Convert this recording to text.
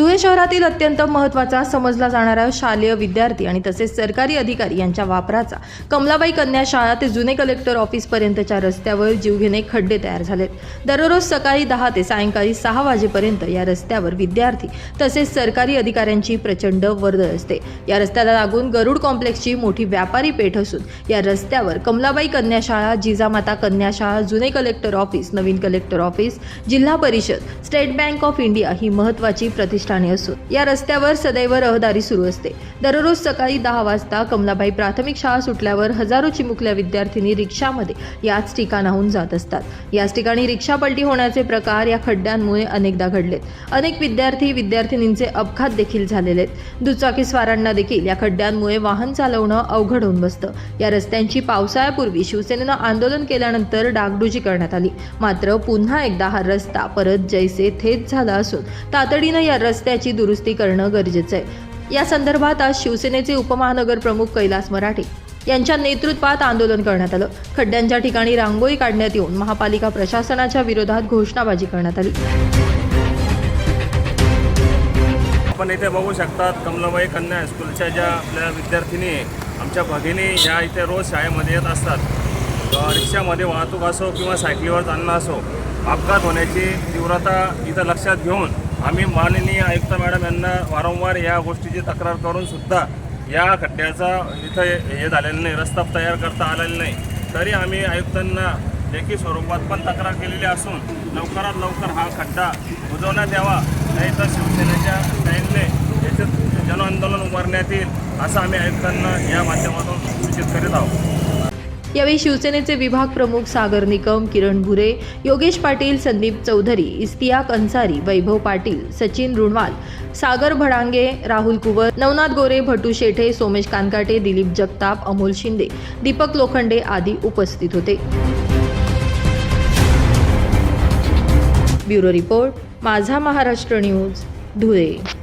धुळे शहरातील अत्यंत महत्त्वाचा समजला जाणारा शालेय विद्यार्थी आणि तसेच सरकारी अधिकारी यांच्या वापराचा कमलाबाई कन्या शाळा ते जुने कलेक्टर ऑफिसपर्यंतच्या रस्त्यावर जीवघेणे खड्डे तयार झालेत. दररोज सकाळी दहा ते सायंकाळी सहा वाजेपर्यंत या रस्त्यावर विद्यार्थी तसेच सरकारी अधिकाऱ्यांची प्रचंड वर्दळ असते. या रस्त्याला लागून गरुड कॉम्प्लेक्सची मोठी व्यापारी पेठ असून या रस्त्यावर कमलाबाई कन्या शाळा जिजामाता कन्या शाळा जुने कलेक्टर ऑफिस नवीन कलेक्टर ऑफिस जिल्हा परिषद स्टेट बँक ऑफ इंडिया ही महत्त्वाची प्रतिष्ठाने असून या रस्त्यावर सदैव रहदारी सुरू असते. दररोज सकाळी दहा वाजता कमलाबाई प्राथमिक शाळा सुटल्यावर हजारो चिमुकल्या विद्यार्थिनी रिक्षामध्ये याच ठिकाणाहून जात असतात. याच ठिकाणी रिक्षा पलटी होण्याचे प्रकार या खड्ड्यांमुळे अनेकदा घडलेत. अनेक विद्यार्थी विद्यार्थिनींचे अपघात देखील झालेले आहेत. दुचाकी स्वारांना देखील या खड्ड्यांमुळे वाहन चालवणं अवघड होऊन बसतं. या रस्त्यांची पावसाळ्यापूर्वी शिवसेनेनं आंदोलन केल्यानंतर डागडुजी करण्यात आली. मात्र पुन्हा एकदा हा रस्ता परत जैसे थेच झाला असून तातडीनं या रस्त्याची दुरुस्ती करणं गरजेचं आहे. या संदर्भात आज शिवसेनेचे उपमहानगर प्रमुख कैलास मराठे यांच्या नेतृत्वात आंदोलन करण्यात आलं. खड्ड्यांच्या ठिकाणी रांगोळी काढण्यात येऊन महापालिका प्रशासनाच्या विरोधात घोषणाबाजी करण्यात आली. आपण इथे बघू शकतात कमलाबाई कन्या हायस्कूलच्या ज्या आपल्या विद्यार्थिनी आमच्या भगिनी ह्या इथे रोज शाळेमध्ये येत असतात. रिक्षामध्ये वाहतूक असो किंवा सायकलीवर चालणं असो अपघात होण्याची तीव्रता इथं लक्षात घेऊन आम्ही माननीय आयुक्त मॅडम यांना वारंवार या गोष्टीची तक्रार करून सुद्धा या खड्ड्याचा इथं हे- झालेलं नाही रस्ता तयार करता आलेला नाही. तरी आम्ही आयुक्तांना लेखी स्वरूपात पण तक्रार केलेली असून लवकरात लवकर हा खड्डा बुजवण्यात यावा नाही तर शिवसेनेच्या स्टँडने याच्यात जनआंदोलन उभारण्यात येईल असं आम्ही आयुक्तांना या माध्यमातून सूचित करीत आहोत. यावेळी शिवसेनेचे विभाग प्रमुख सागर निकम किरण भुरे योगेश पाटील संदीप चौधरी इस्तियाक अन्सारी वैभव पाटील सचिन रुणवाल सागर भडांगे राहुल कुवर नवनाथ गोरे भटू शेठे सोमेश कानकाटे दिलीप जगताप अमोल शिंदे दीपक लोखंडे आदी उपस्थित होते. ब्युरो रिपोर्ट माझा महाराष्ट्र न्यूज धुळे.